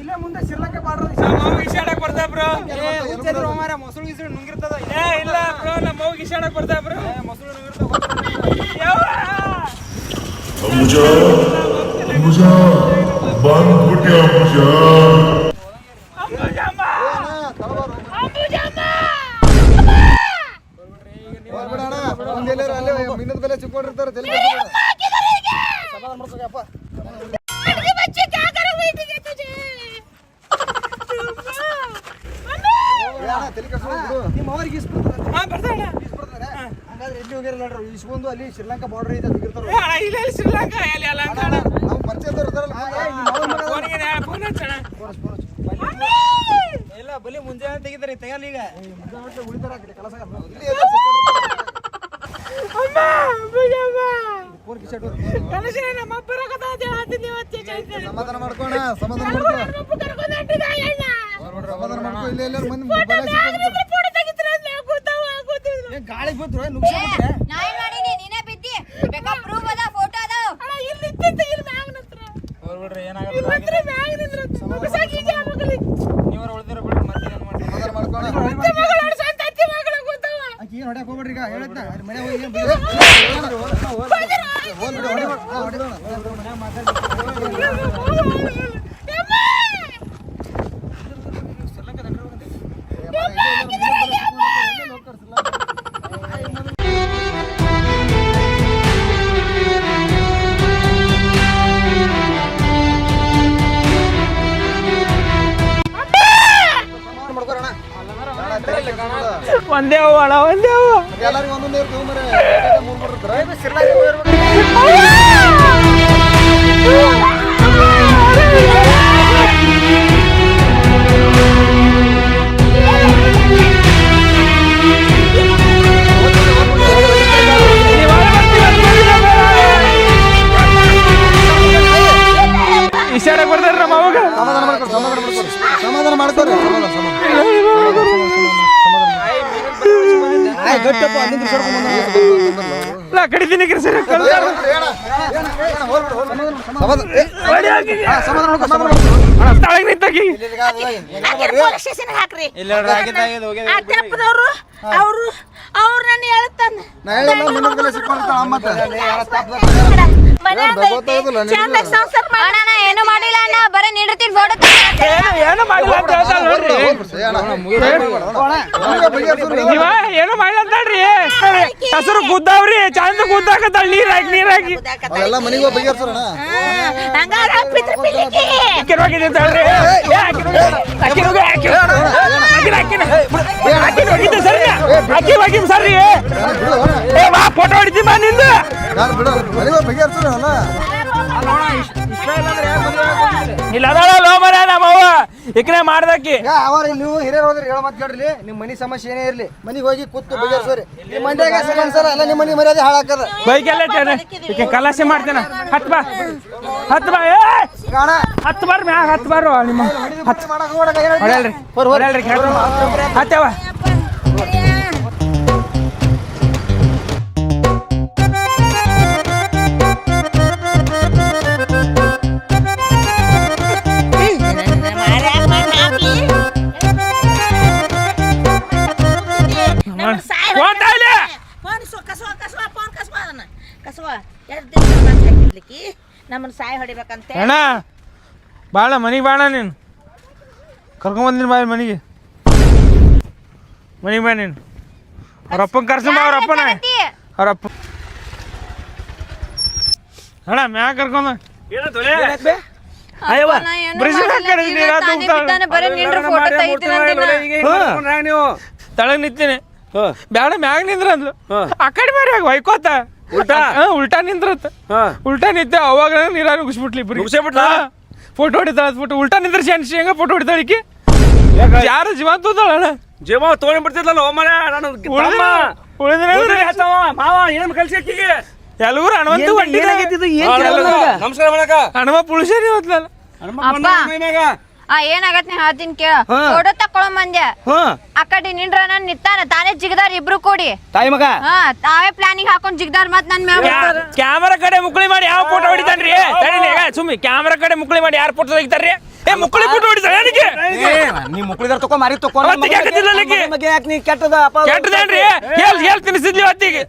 ಇಲ್ಲೇ ಮುಂದೆ ಸಿರ್ಲಕ್ಕೆ ಬಾರ್ಡರ್ ನಮ್ಮ ಅವ್ವ ಇಶಾಡಕ್ ಬರ್ತಾ ಬ್ರೋ. ಮೊಸರು ಗೀಸರು ನುಂಗಿರ್ತದ ಏ ಇಲ್ಲ ಬ್ರೋ ನಮ್ಮ ಅವ್ವ ಇಶಾಡಕ್ ಬರ್ತಾ ಬ್ರೋ. ಯವ್ವ! ಅಂಬುಜ ಅಂಬುಜ ಬಂದ್ಬಿಟ್ಟೆ ಅಂಬುಜ ಅಂಬುಜಮ್ಮ! ಹೋಗ್ಬಿಡಣ ಮುಂದೆ ಎಲ್ಲಾರ ಅಲ್ಲೇ ಮೀನದ ಬೆಲೆ ಸಿಕ್ಕೊಂಡಿರ್ತಾರ ತಲೆ ಸಮಾಧಾನ ಮಾಡ್ಕೋಯಪ್ಪ ತಲೆ ಬಿಡು. ನಿಮ್ಮ ಅವ್ರಿಗೆ ಇಸ್ಬಿಡ್ತಾರೆ ಎಲ್ಲಿ ಹೋಗಿರಲ್ಲ ನೋಡ್ರಿ ಇಸ್ಕೊಂಡು ಅಲ್ಲಿ ಶ್ರೀಲಂಕಾ ಬಾರ್ಡರ್ ಇದೆ ತೆಗಿರ್ತಾರ ಇಲ್ಲ ಶ್ರೀಲಂಕಾ ಎಲ್ಲಿ ಅಲ್ಲ. ನಾವು ಪರಿಚಯದವ್ರು ಫೋನಿಗೆ ಫೋನ್ ಹಚ್ಚಣ. ಇಲ್ಲ ಬಲಿ ಮುಂಜಾನೆ ತೆಗಿತಾರೆ ತೆಗಲ್ಲ ಈಗ ಉಳಿತಾರ ಕೆಲಸ. ಅಮ್ಮ! ಫೋನ್ ಕಿಶೆಟ್ ನಮ್ಮ ಇವತ್ತು ಚೈತ್ರ. ಸಮಾಧಾನ ಮಾಡ್ಕೋಣ ಸಮಾಧಾನ ಮಾಡ್ಕೋ. ಸಮಾಧಾನ ಮಾಡ್ಕೋ ಇಲ್ಲ ಎಲ್ಲರೂ ಮಂದಿ ಮೊಬೈಲ್. ಫೋಟೋ ತೆಗಿತಾರೆ ಅಂತ ನಾವು ಗೊತ್ತಾವ ಗಾಳಿಗೆ ಬಂದ್ರು ನುಗ್ಸಾಬಿಟ್ರೆ ನಾ ಏನ್ ಮಾಡೀನಿ? ನೀನೇ ಬಿದ್ದಿ? ಬೇಕಾ ಪ್ರೂಫ್ ಅದ ಫೋಟೋ ಅದ ಅಣ್ಣ, ಇಲ್ಲಿ ನಿಂತಿದ್ದ, ಇಲ್ಲಿ ಬಿಡ್ರಿ ಏನಾಗುತ್ತೆ ಇಲ್ಲಿ ನಿಂತ್ರ ಮ್ಯಾಗ್ ನಿಂತ್ರ. ಮುಗಿಸಾಕಿ ಈಗ ಮಗಳಿ. ಸಮಾಧಾನ ಮಾಡ್ಕೋಣ ಮತ್ತೆ ಮಗಳ ಅವ್ರ ಸ್ವಂತ ಮಗಳ ಮಗಳು ಗೊತ್ತವ. ಅಕಿ ಏನ್ ಹೊಡ್ಯಾಕ್ ಹೋಗ್ಬೇಡ್ರಿ ಈಗ ಹೇಳತ್ತ ಅಲ್ಲಿ ಮನೆ ಹೋಗಿ ಏನು ಬಿಡು. ಹೋಲ್ ಬಿಡು, ಹೊಡಿಬೇಡ. ಹಾ, ಮನೆ ಸಮಾಧಾನ ಒಂದೇ ಹೂವು ಅಣ್ಣ ಒಂದೇ ಮೂರು ಎಲ್ಲರಿಗೂ ಒಂದೊಂದೇ ಇರ್ತೀವಿ ಮರೆ. ಮಾಡ್ಕೊ. ತಾಳಗ್ ನಿಂತಾಕಿ ಇಲ್ಲಿ? ಹಾಕ್ರಿ ಆ ತೆಪ್ಪದವ್ರು ಅವ್ರು ಅವ್ರು ನನ್ನ ಹೇಳ್ತಾನ. ಏನು ಮಾಡಿಲ್ಲ ಅಣ್ಣ. ಬರೀ ಏನು ಏನು ಮಾಡಿಲ್ಲ ಅಂತ ನೋಡ್ರಿ. ನೀವ ಏನು ಮಾಡಿಲ್ಲ ಅಂತ ಹೇಳ್ರಿ. ಹೆಸರು ಗುದ್ದಾವ್ರಿ ಚಂದ ಗುದ್ದಾಕತ್ತಾಳ ನೀರ್ ಹಾಕಿ ನೀರ್ ಹಾಕಿ ಅವೆಲ್ಲ ಮನೆಗೆ ಹೋಗಿ ಬಗೆಹರ್ಸೋಣ ಹಂಗಾರ ಪಿತ್ರ ಪಿಲಿಕಿ ಅಕ್ಕಿನ ಹೋಗಿದೆ ಅಂತ ಹೇಳ್ರಿ. ಏ, ಹೋಗಿ, ಅಕ್ಕಿನ ಹೋಗಿ, ಅಕ್ಕಿನ ಅಕ್ಕಿನ ಅಕ್ಕಿನ ಅಕ್ಕಿನ ಸರಿ ಅಕ್ಕಿ ಬಗ್ಗೆ ಸರಿ. ಏ ಬಾ ಫೋಟೋ ಹೊಡಿತೀನಿ ಬಾ ನಿಂದು. ಇಲ್ಲ ಅದಾಳ ಲೋ ಮರ ನಮ್ಮವ್ವ ಇಕ್ನೆ ಮಾಡ್ದಕ್ಕಿ. ಯಾ ಅವ ನೀವು ಹಿರಿಯರ್ ಹೋದ್ರೆ ಹೇಳ ಮತ್ ಕೇಳ್ರಿ. ನಿಮ್ಮ ಮನಿ ಸಮಸ್ಯೆ ಏನೇ ಇರ್ಲಿ ಮನೆಗೆ ಹೋಗಿ ಕೂತು ಬಗೆಹರಿಸೋರಿ ನಿಮ್ಮ ಮಂಡ್ಯಾಗ ಸರ್ ಎಲ್ಲ ನಿಮ್ಮ ಮನಿ ಮರ್ಯಾದೆ ಹಾಳಾಕದ ಬೈಕೆಲ್ಲ ಈಕೆ ಕಲಾಸೆ ಮಾಡ್ತೇನೆ. ಹತ್ ಬಾ. ಹತ್ ಬಾ. ಏ ಕಾಣ. ಹತ್ತು ಬಾರ್ ಮ್ಯಾಗ ಹತ್ತು ಬಾರು ನಿಮ್ಮ ಹತ್ತು ಮಾಡಕ್ ಹೇಳ್ರಿ. ಹೇಳ್ರಿ. ಹೊಡೆಯಲ್ರಿ ಹೊಡೆಯಲ್ರಿ ಹತ್ತವ ನಮ್ಮನ್ನ ಸಾಯಿ ಹೊಡಿಬೇಕಂತ. ಅಣ್ಣ ಬಾಳ ಮನಿಗೆ ಬಾಣ ನೀನು. ಕರ್ಕೊಂಬಂದಿನ ಬಾ ಮನಿಗೆ. ಮನಿಗೆ ಬಾ ನೀನು. ಅವ್ರಪ್ಪನ ಕರ್ಸಂಬ ಅವ್ರಪ್ಪ ಅಪ್ಪನ. ಅವ್ರ ಅಪ್ಪ ಅಣ್ಣ ಮ್ಯಾಗ ಕರ್ಕೊಂಡ ತಳಗ್ ನಿಂತೀನಿ. ಬ್ಯಾಡ ಮ್ಯಾಗ ನಿಂದ್ರ ಅಂದ್ಲು ಆ ಕಡೆ ಮಾರಿ ಹೊಯ್ಕೋತ. ಉಲ್ಟಾ? ಉಲ್ಟಾ ನಿಂದ್ರತ್ ಉಲ್ಟಾ ನಿಂತೆ ಅವಾಗ ನೀರಾಗ ಉಗಿಸ್ಬಿಟ್ಲಿ ಇಬ್ರು ಫೋಟೋ ಹೊಡಿತಾಳ ಫೋಟೋ ಉಲ್ಟಾ ನಿಂದ್ರ ಶೆನ್ಸಿ ಹೆಂಗ ಫೋಟೋ ಹೊಡಿತಾಳ ಈಕಿ? ಯಾರು ಜೀವ ತೋತಾಳ ಜೀವ ತೊಗೊಂಡ್ ಬಿಡ್ತಿದ್ದಲ್ಲ ಒಮ್ಮನೆ ನಾನು ಉಳಿದ್ರೆ ಮಾವ ಏನ್ ಕಲ್ಸಿ ಅಕ್ಕಿಗೆ? ಎಲ್ಲರೂ ಹನುಮಂತ ನಮಸ್ಕಾರ ಮಾಡಕ ಹನುಮ ಪುಳಿಸೇರಿ ಹೋದ್ಲಲ್ಲ? ಆ ಏನಾಗತ್ ನೀ ಹೇಳ್ತೀನಿ ಕೇಳ. ಫೋಟೋ ತಕೊಳೋ ಮಂದ್ಯ ಆ ಕಡೆ ನಿಂಡ್ರ ನನ್ ನಿತ್ತಾನ ತಾನೇ ಜಿಗದಾರ ಇಬ್ರು ಕೂಡಿ. ತಾಯಿ ಮಗ? ಹಾ ತಾವೇ ಪ್ಲಾನಿಂಗ್ ಹಾಕೊಂಡ್ ಜಿಗದಾರ ಮತ್ ನನ್ ಮ್ಯಾಲ. ಕ್ಯಾಮರಾ ಕಡೆ ಮುಕ್ಳಿ ಮಾಡಿ ಯಾವ ಫೋಟೋ ಹೊಡಿತಾನ್ರಿ? ತಡೀಲಿ ಈಗ ಸುಮ್ಮಿ ಕ್ಯಾಮರಾ ಕಡೆ ಮುಕ್ಳಿ ಮಾಡಿ ಯಾರು ಫೋಟೋ ತೆಗಿತಾರ್ರಿ? ಏ ಮುಕ್ಳಿ ಫೋಟೋ ಹೊಡಿತಾರೆ ನನಗೆ ನೀ ಮುಕ್ಳಿದಾರ ತಕೊ ಮಾರಿ ತಕೊ ಅವತ್ತಿಗೆ ಯಾಕತ್ತಿಲ್ಲ ನನಗೆ? ಯಾಕೆ ನೀ ಕೆಟ್ಟದ ಅಪ್ಪ ಕೆಟ್ಟದೇನ್ರಿ? ಹೇಳ್ ಹೇಳ್ ತಿನ್ಸಿದ್ಲಿ ಹೊತ್ತಿಗೆ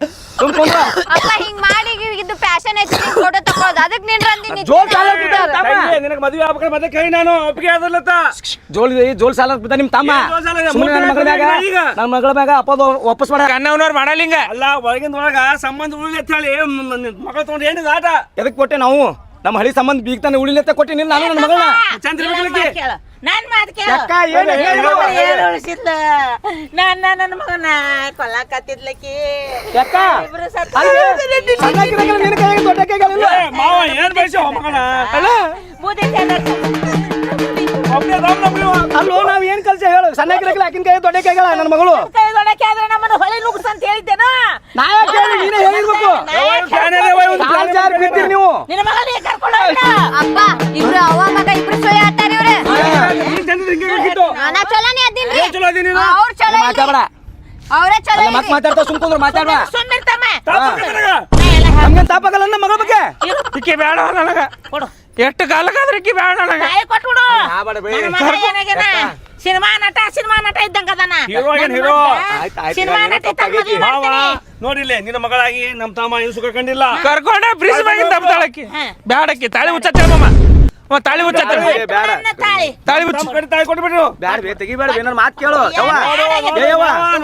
ಅಪ್ಪ ಹಿಂಗ್ ಮಾಡಿ ಇದು ಫ್ಯಾಷನ್ ಐತಿ ಫೋಟೋ ತಕೊಳ್ಳೋದು ಅದಕ್ ನಿಂಡ್ರ ಅಂತೀನಿ ಜೋಲ್ ಸಾಲ ನಿನಗೆ ಮದುವೆ ಆಗ್ಬೇಕು ಮತ್ತೆ ಕೈ ನಾನು ಒಪ್ಪಿಗೆ ಜೋಲ್ ಜೋಲ್ ಸಾಲ ಬಿದ್ದ ನಿಮ್ ತಮ್ಮ. ಮಗಳ ಮ್ಯಾಗ ನನ್ನ ಮಗಳ ಮ್ಯಾಗ ವಾಪಸ್ ಮಾಡ. ಕಣ್ಣವನವ್ರು ಮಾಡಲಿಂಗ ಅಲ್ಲ ಒಳಗಿಂದ ಒಳಗ ಸಂಬಂಧ ಅಂತ ಹೇಳಿ ಮಗಳ ತಗೊಂಡು ಏನಿದೆ ಆಟ? ಎದಕ್ ಕೊಟ್ಟೆ ನಾವು? ನಮ್ಮ ಹಳಿ ಸಂಬಂಧ ಬೀಗ್ತಾನೆ ಉಳಿಲಿ ಕೊಟ್ಟಿ ಕೊಟ್ಟೆ ನಿಲ್ಲ ನಾನು ನನ್ನ ಮಗಳನ್ನ. ಚಂದ್ರ ಕೇಳು. ನನ್ ಮಾತು ಕೇಳು. ಅಕ್ಕ, ಏನು ಹೇಳು? ಏನು ಉಳಿಸಿದ್ಲ? ನನ್ನ ನನ್ನ ಮಗನ ಕೊಲ್ಲಾಕತ್ತಿದ್ಲಕಿ ಯಾಕ? ಇಬ್ರು ಸತ್ತ ಮಾವ ಏನ್ ಬಯಸ ಮಗನ? ಅಲ್ಲ. ಬೂದಿ ತಿನ್ನೋದು. ಅಲ್ಲೋ ನಾವ್ ಏನ್ ಕಲ್ಸ ಹೇಳು? ಸಣ್ಣ ಆಕಿನ ಕೈ ದೊಡ್ಡ ಕೈಗಳ ನನ್ನ ಮಗಳು. ಕೈ ದೊಡ್ಡಕ್ಕೆ ಆದ್ರೆ ನಮ್ಮನ್ನ ಹೊಳೆ ನುಗ್ಸ್ ಅಂತ ಹೇಳಿದ್ದೇನೋ? ನಾ ಯಾಕೆ ಹೇಳಿ ನೀನೇ ಹೇಳಿರ್ಬೇಕು ಕಾಲ್ ಜಾರ್ ಬಿದ್ದಿರಿ ನೀವು ನಿನ್ನ ಮಗನಿಗೆ ಕರ್ಕೊಂಡು ಹೋಗ್ಬಿಡ. ಅಪ್ಪ ಇಬ್ರು ಅವ್ವ ಮಗ ಇಬ್ರು ಚಲೋ ಹೇಳ್ತಾರೆ ಇವ್ರೆ. ನಾನಾ ಚಲೋನೇ ಅದಿನ್ರಿ ಚಲೋ ಅದೀನಿ ನೀನು? ಅವ್ರ ಚಲೋ. ಮಾತಾಡ ಅವ್ರೇ ಚಲೋ ಮತ್. ಮಾತಾಡ್ತಾ ಸುಮ್ಕೊಂಡ್ರು ಮಾತಾಡ್ಬಾ ಸುಮ್ನಿರ್ತಮ್ಮ. ನಮ್ಗೆ ತಾಪಕಲ್ಲ ನಮ್ಮ ಮಗಳ ಬಗ್ಗೆ? ಇಕ್ಕಿ ಬೇಡ ನನಗ. ಕೊಡು. ಎಷ್ಟು ಕಾಲಕ್ಕಾದ್ರೆ ಇಕ್ಕಿ ಬೇಡ ನನಗ. ಕೊಟ್ಬಿಡು. ಸಿನಿಮಾ ನಟ ಸಿನಿಮಾ ನಟ ಇದ್ದಂಗ ಅದಾನ. ಹೀರೋ ನನ್ನ ಹೀರೋ. ಮಗ ಆಯ್ತ್, ಆಯ್ತ್, ಸಿನಿಮಾ ನಟ ಮಾವ, ನೋಡಿಲ್ಲೇ ನಿನ್ನ ಮಗಳಾಗಿ ನಮ್ ತಮ್ಮ ಏನು ಸುಖ ಕಂಡಿಲ್ಲ. ಕರ್ಕೊಂಡೆ ಬ್ರಿಜ್ ಮ್ಯಾಗಿಂದ ತಪ್ತಾಳಕ್ಕಿ. ಬ್ಯಾಡಕ್ಕಿ ತಾಳಿ ಮುಚ್ಚತ್ತೆ ಮಮ್ಮ ಅವ ತಾಳಿ. ನನ್ನ ತಾಳಿ. ತಾಳಿ ಮುಚ್ಚ. ನಮ್ಮ ಕಡೆ ತಾಯಿ ಕೊಟ್ಬಿಟ್ರು ಬ್ಯಾಡ ಬೇ ತೆಗಿಬೇಡ ಏನಾರ ಮಾತು ಕೇಳು. ಯವ್ವ.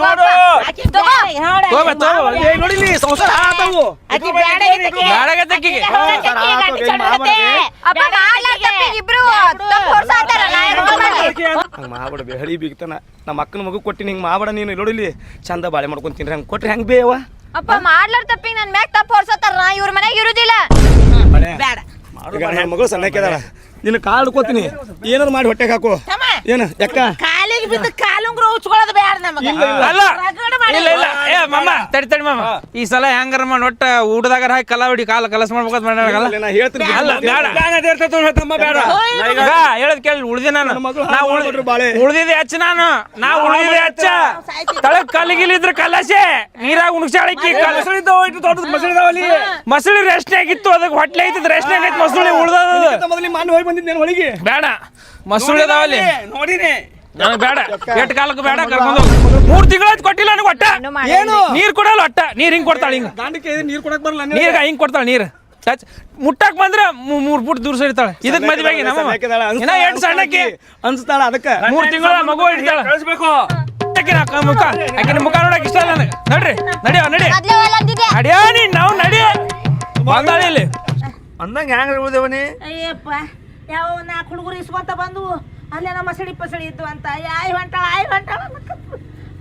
ನೋಡು. ಆಕಿ ಬ್ಯಾಡ, ನೋಡು, ತಗೋ ಬಾ, ಏ ನೋಡಿಲಿ ಸಂಸಾರ ಹಾಳಾತಾವು ಆಕಿ ಬ್ಯಾಡ ಇದಕ್ಕೆ. ಬ್ಯಾಡಾಗತ್ತಕ್ಕಿಗೆ. ಆಕಿಗೆ ಹೊರಗೆ ಸಂಸಾರ ಆಕಿಗೆ ಆತು, ಗಂಡ ಏನ್ ಚಂದ ಅಪ್ಪ ಬ್ಯಾಡ ಮಾಡ್ಲಾರ್ದ ಇಬ್ರು ತಪ್ಪು ಹೊರ್ಸಾತಾರ ನಾ ಯಾಕ್ ಮಾಡ್ಲಿ? ಹಂಗ ಮಾಡ್ಬೇಡ ಬೀಗ್ತಾನ. ನಮ್ಮ ಅಕ್ಕನ ಮಗು ಕೊಟ್ಟಿನಿ ಹಿಂಗ್ ಮಾಡ್ಬೇಡ ನೀನು. ನೋಡಿಲಿ ಚಂದ ಬಾಳೆ ಮಾಡ್ಕೊಂತೀನಿ ಹಂಗೆ ಹಂಗ ಕೊಟ್ರಿ ಹೆಂಗ್ ಬೇವ ಅಪ್ಪ ಮಾಡ್ಲಾರ ತಪ್ಪಿಗೆ ನನ್ ಮ್ಯಾಗ ತಪ್ಪು ಹೊರ್ಸತ್ತಾರ ನಾ ಇವ್ರ ಮನೆಗೆ ಇರುದಿಲ್ಲ. ಬೇಡ. ಮಗಳು ಸಣ್ಣಕ್ಕೆದಾಳ ನಿನ್ನ ಕಾಲ್ ಹಿಡ್ಕೋತೀನಿ. ಏನಾದ್ರು ಮಾಡಿ ಹೊಟ್ಟೆಗೆ ಹಾಕು. ಏನ ಯಾಕ? ಕಾಲಿಗೆ ಬಿದ್ದು ಕಾಲುಂಗ್ರ ಉಚ್ಕೊಳ್ಳೋದು ಬೇಡ ನಮಗ. ಅಲ್ಲ ರಗಡ ಮಾಡಿ. ಇಲ್ಲ ಇಲ್ಲ. ಏ ಮಮ್ಮ ತಡಿ ತಡಿ ಮಮ್ಮ ಈ ಸಲ ಹೆಂಗಾರ ಮಾಡಿ ಒಟ್ಟ ಊಟದಾಗ ಹಾಕಿ ಕಲ ಹೊಡಿ ಕಾಲ ಕಲಸ ಮಾಡ್ಬೇಕಂತ ಮಾಡ್ಯಾಳಲ್ಲ ನಾ ಹೇಳ್ತೀನಿ ಅಲ್ಲ, ಬೇಡ. ತಮ್ಮ ಬೇಡ. ಈಗ ಹೇಳದ್ ಕೇಳಿ ಉಳ್ದಿ ನಾನು. ನಾ ಅಚ್ಚ. ಉಳ್ದಿದೆ ಹಚ್ಚ ನಾನು. ನಾ ಉಳ್ದಿದೆ ಹಚ್ಚ. ತಳಗ್ ಕಲ್ಲಿಗಿಲಿದ್ರ ಕಲಸೆ. ನೀರಾಗ ಉಣಸಾಳಕ್ಕಿ ಮಸಳಿ ರೆಸ್ಟ್ ಆಗಿತ್ತು ಅದಕ್ಕೆ ಹೊಟ್ಟೆ ಐತಿದ್ ರೆಸ್ಟ್ ಆಗೈತಿ ಮಸಳಿ ಉಳ್ದದ ಮೊದಲು ಮಣ್ಣು ಹೋಗಿ ಬಂದಿದ್ದೇನೆ ಒಳಗೆ. ಬೇಡ. ಮಸೂಳೆ ಅದಾವಲ್ಲಿ ನೋಡಿನಿ ನನಗೆ ಬೇಡ. ಎಟ್ ಕಾಲಕ್ಕೆ ಬೇಡ ಕರ್ಕೊಂಡು. ಮೂರ್ ತಿಂಗಳಾಯ್ತು ಕೊಟ್ಟಿಲ್ಲ ನನಗೆ ಒಟ್ಟ ಏನು? ನೀರ್ ಕೊಡಲ್ಲ ಒಟ್ಟ ನೀರ್ ಹಿಂಗ್ ಕೊಡ್ತಾಳೆ ಹಿಂಗ. ಗಾಂಡಿಕೆ ನೀರ್ ಕೊಡಕ್ ಬರಲ್ಲ ನೀರ್. ಹಿಂಗ್ ಕೊಡ್ತಾಳೆ ನೀರ್. ಚಚ್. ಮುಟ್ಟಕ್ ಬಂದ್ರ ಮೂರ್ ಫುಟ್ ದೂರ ಸರಿತಾಳೆ. ಇದಕ್ ಮದ್ವೆ ನಮ್ಮ ಇನ್ನ ಎಂಟು ಸಣ್ಣಕ್ಕೆ. ಅನ್ಸ್ತಾಳ ಅದಕ್ಕ. ಮೂರ್ ತಿಂಗಳ ಮಗು ಹಿಡಿತಾಳ. ಕಳಿಸ್ಬೇಕು. ಮುಖ. ಆಕಿನ ಮುಖ ನೋಡಕ್ ಇಷ್ಟ ಇಲ್ಲ ನನಗೆ. ನಡ್ರಿ ನಡಿಯೋ ನಡಿ. ನಡಿಯೋ ನೀ ನಾವು ನಡಿ ಬಂದಾಳಿ ಇಲ್ಲಿ. ಅಂದಂಗ ಹೆಂಗ್ ಉಳ್ದೇವನಿ ಅಯ್ಯಪ್ಪ. ಯಾವ ನಾಲ್ಕು ಹುಡುಗರು ಇಸ್ಕೊಂತ ಬಂದು ಅಲ್ಲೇ ನಮ್ಮ ಸಡಿ ಪಸಡಿ ಇದ್ದು ಅಂತ. ಆಯ್ ಹೊಂಟಾಳ ಆಯ್ ಹೊಂಟಾಳ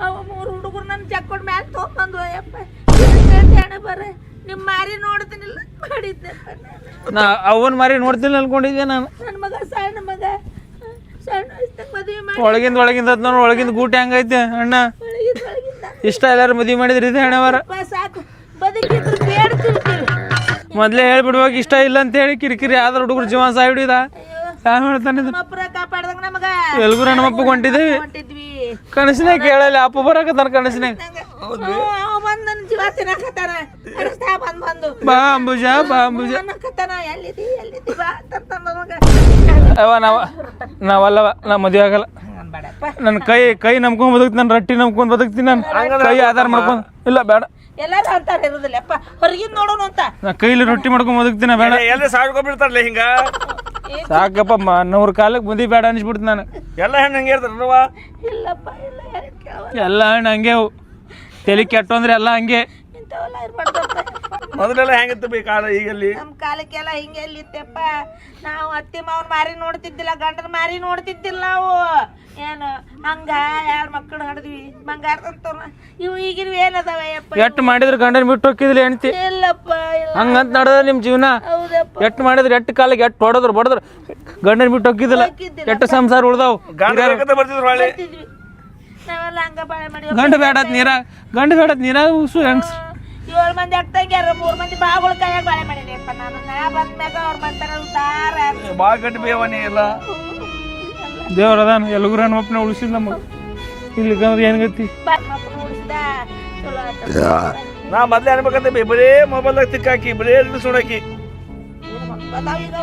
ಅವ ಮೂರು ಹುಡುಗರು ನನ್ನ ಚಕ್ಕೊಂಡ್ ಮ್ಯಾಲ ತೊಗೊಂಬಂದು ಅಯ್ಯಪ್ಪ ಅಣ್ಣ ಬರ್ರೆ? ನಿಮ್ಮ ಮಾರಿ ನೋಡ್ತೀನಿಲ್ಲ ಮಾಡಿದ್ದೆಪ್ಪ ನಾನು. ನಾ ಅವನ್ ಮಾರಿ ನೋಡ್ತಿಲ್ಲ ಅನ್ಕೊಂಡಿದ್ದೆ ನಾನು. ನನ್ನ ಮಗ ಸಣ್ಣ ಮಗ. ಸಣ್ಣ ಮದುವೆ ಮಾಡಿ. ಒಳಗಿಂದ ಒಳಗಿಂದ ಅದ್ ನೋಡ್ ಒಳಗಿಂದ ಗೂಟ ಹೆಂಗೈತೆ ಅಣ್ಣ. ಒಳಗಿಂದ ಒಳಗಿಂದ. ಇಷ್ಟ ಎಲ್ಲಾರು ಮದ್ವಿ ಮಾಡಿದ್ರಿ ಅಣ್ಣವರ? ಸಾಕು. ಬದುಕಿದ್ರು ಮೊದ್ಲೇ ಹೇಳ್ಬಿಡುವಾಗ ಇಷ್ಟ ಇಲ್ಲ ಅಂತ ಹೇಳಿ ಕಿರಿಕಿರಿ ಆದ್ರ ಹುಡುಗರು ಜೀವ ಸಾಯ್ ಹಿಡಿದ ಯಾವ ಹೇಳ್ತಾನೆ ನಮಗ. ನಮ್ಮಪ್ಪ ಹೊಂಟಿದ್ದೇವೆ. ಹೊಂಟಿದ್ವಿ. ಕನಸಿನಾಗ ಕೇಳಲ್ಲ ಅಪ್ಪ ಬರಕತ್ತಾನ ಕನಸಿನಾಗ ಹ್ಞೂ, ಬಾಂಬುಜ ಬಂದ್ ನನ್ನ ಜೀವ ತಿನ್ನಕತ್ತಾನ ಬಂದು ಬಾ ಅಂಬುಜ ಬಾ ಅಂಬುಜ. ಅನ್ನಕತ್ತಾನ ಎಲ್ಲಿದಿ ಎಲ್ಲಿದಿ ಬಾ ಅಂತಂದ ನಮಗ. ಅವ ನಾವ ನಾವಲ್ಲವ ನಾ ಮದುವೆ ಆಗಲ್ಲ. ಬೇಡಪ್ಪ ನನ್ನ ಕೈ ಕೈ ನಂಬ್ಕೊಂಡ್ ಬದುಕ್ತೀನಿ ನಾನು ರಟ್ಟಿ ನಂಬ್ಕೊಂಡ್ ಬದುಕ್ತೀನಿ ನಾನು ಕೈ ಆಧಾರ ಮಾಡ್ಕೊಂಡ್ ಇಲ್ಲ ಬೇಡ. ಎಲ್ಲಾರು ಅಂತಾರ ಇರುದಿಲ್ಲಪ್ಪ ಹೊರಗಿಂದ ನೋಡೋಣ ಅಂತ. ನಾ ಕೈಲಿ ರೊಟ್ಟಿ ಮಾಡ್ಕೊಂಡ್ ಬದುಕ್ತೀನ ಬೇಡ. ಎಲ್ಲ ಸಾಡ್ಕೊಂಡ್ಬಿಡ್ತಾರಲ್ಲ ಹಿಂಗ? ಸಾಕಪ್ಪ ಮ ಕಾಲಕ್ ಕಾಲಕ್ಕೆ ಮುದಿ ಬೇಡ ಅನ್ಸ್ಬಿಡ್ತು ನಾನು. ಎಲ್ಲ ಹೆಣ್ಣು ಹಂಗೆ ಇರ್ತಾರಲ್ವ ಇಲ್ಲಪ್ಪ ಇಲ್ಲ ಎಲ್ಲ ಹಣ್ಣು ಹಂಗೆ ಅವು. ತಲೆ ಕೆಟ್ಟು ಅಂದ್ರೆ ಎಲ್ಲ ಹಂಗೆ. ಇಂಥವೆಲ್ಲ ಮೊದಲೆಲ್ಲ ಹೆಂಗಿತ್ತು ಬಿ ಕಾಲ ಈಗಲ್ಲಿ? ನಮ್ಮ ಕಾಲಕ್ಕೆಲ್ಲ ಹಿಂಗೆ ಎಲ್ಲಿತ್ತಪ್ಪ ನಾವು ಅತ್ತಿ ಮಾವನ ಮಾರಿ ನೋಡ್ತಿದ್ದಿಲ್ಲ ಗಂಡನ ಮಾರಿ ನೋಡ್ತಿದ್ದಿಲ್ಲ ನಾವು. ಏನು ಹಂಗ ಎರಡು ಮಕ್ಕಳು ಹಡಿದ್ವಿ ಬಂಗಾರ ಇವು ಈಗಿನ ಏನದಾವ ಯಪ್ಪ ಎಟ್ಟು ಮಾಡಿದ್ರೆ ಗಂಡನ ಬಿಟ್ಟು ಹೋಗಿದ್ಲಿ ಹೆಣ್ತಿ ಇಲ್ಲಪ್ಪ ಇಲ್ಲ. ಹಂಗಂತ ನಡೆದ ನಿಮ್ಮ ಜೀವನ? ಹೌದಪ್ಪ. ಎಟ್ಟು ಮಾಡಿದ್ರೆ ಎಟ್ಟು ಕಾಲಿಗೆ ಎಟ್ಟು ಹೊಡೆದ್ರು ಬಡದ್ರು ಗಂಡನ ಬಿಟ್ಟು ಹೋಗಿದ್ದಿಲ್ಲ ಎಟ್ಟು ಸಂಸಾರ ಉಳ್ದಾವ್? ಗಾಂಡ ಬರ್ತಿದ್ರು ಹೊಳ್ಳಿ. ಬರ್ತಿದ್ವಿ. ನಾವೆಲ್ಲ ಹಂಗ ಬಾಳೆ ಮಾಡಿ ಗಂಡ ಬೇಡತ್ ನೀರ ಗಂಡ ಬೇಡತ್ ನೀರ ಉಸು ಹೆಂಗ್ಸ್ ಏಳು ಮಂದಿ ಅಕ್ಕಂಗ್ಯಾರ ಮೂರು ಮಂದಿ ಬಾಗಳು ಕೈಯಾಗ ಬಾಳೆ ಮಾಡಿದೆಪ್ಪ ನಾನು ನಾ ಬಂದ ಮ್ಯಾಗ ಅವ್ರ ಬಂತಾರ ಉತ್ತಾರ ಬಾ ಗಟ್ಟಿ ಬೇವನಿ ಎಲ್ಲ. ದೇವ್ರ ಅದಾನ ಎಲ್ಗೂ ಹಣ್ಣಪ್ಪನ ಉಳಿಸಿಲ್ಲ ನಮಗೆ. ಇಲ್ಲಿ ಗಂದ್ರೆ ಏನ್ ಗತಿ? ಮಕ್ಕಳು ಉಳಿಸಿದ. ಚಲೋ ಆಯ್ತು ನಾ ಮೊದ್ಲೇ ಅನ್ಬೇಕಂತ ಬಿ ಬರೇ ಮೊಬೈಲ್ದಾಗ ತಿಕ್ಕಾಕಿ ಬರೇ ಸುಡಾಕಿ ಈಗ